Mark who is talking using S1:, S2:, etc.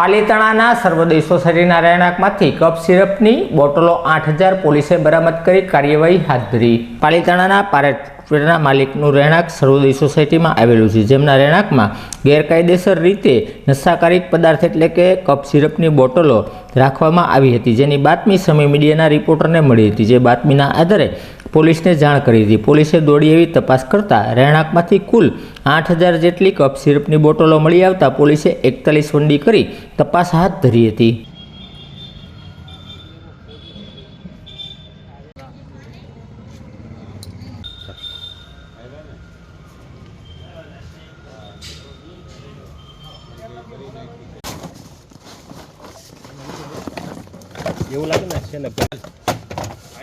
S1: પાલીતાણાના સર્વોદય સોસાયટીના રહેણાંકમાંથી કપ સિરપની બોટલો આઠ હજાર પોલીસે બરામદ કરી કાર્યવાહી હાથ ધરી. પાલીતાણાના પારેટના માલિકનું રહેણાંક સર્વોદય સોસાયટીમાં આવેલું છે, જેમના રહેણાંકમાં ગેરકાયદેસર રીતે નશાકારી પદાર્થ એટલે કે કપ સિરપની બોટલો રાખવામાં આવી હતી. જેની બાતમી સમય મીડિયાના રિપોર્ટરને મળી હતી. જે બાતમીના આધારે પોલીસને જાણ કરી હતી. પોલીસે દોડી એવી તપાસ કરતા રહેણાંકમાંથી કુલ આઠ હજાર જેટલી કપ સિરપની બોટલો મળી આવતા પોલીસે એકતાલીસ વંડી કરી તપાસ હાથ ધરી હતી.
S2: એવું લાગે ને છે ને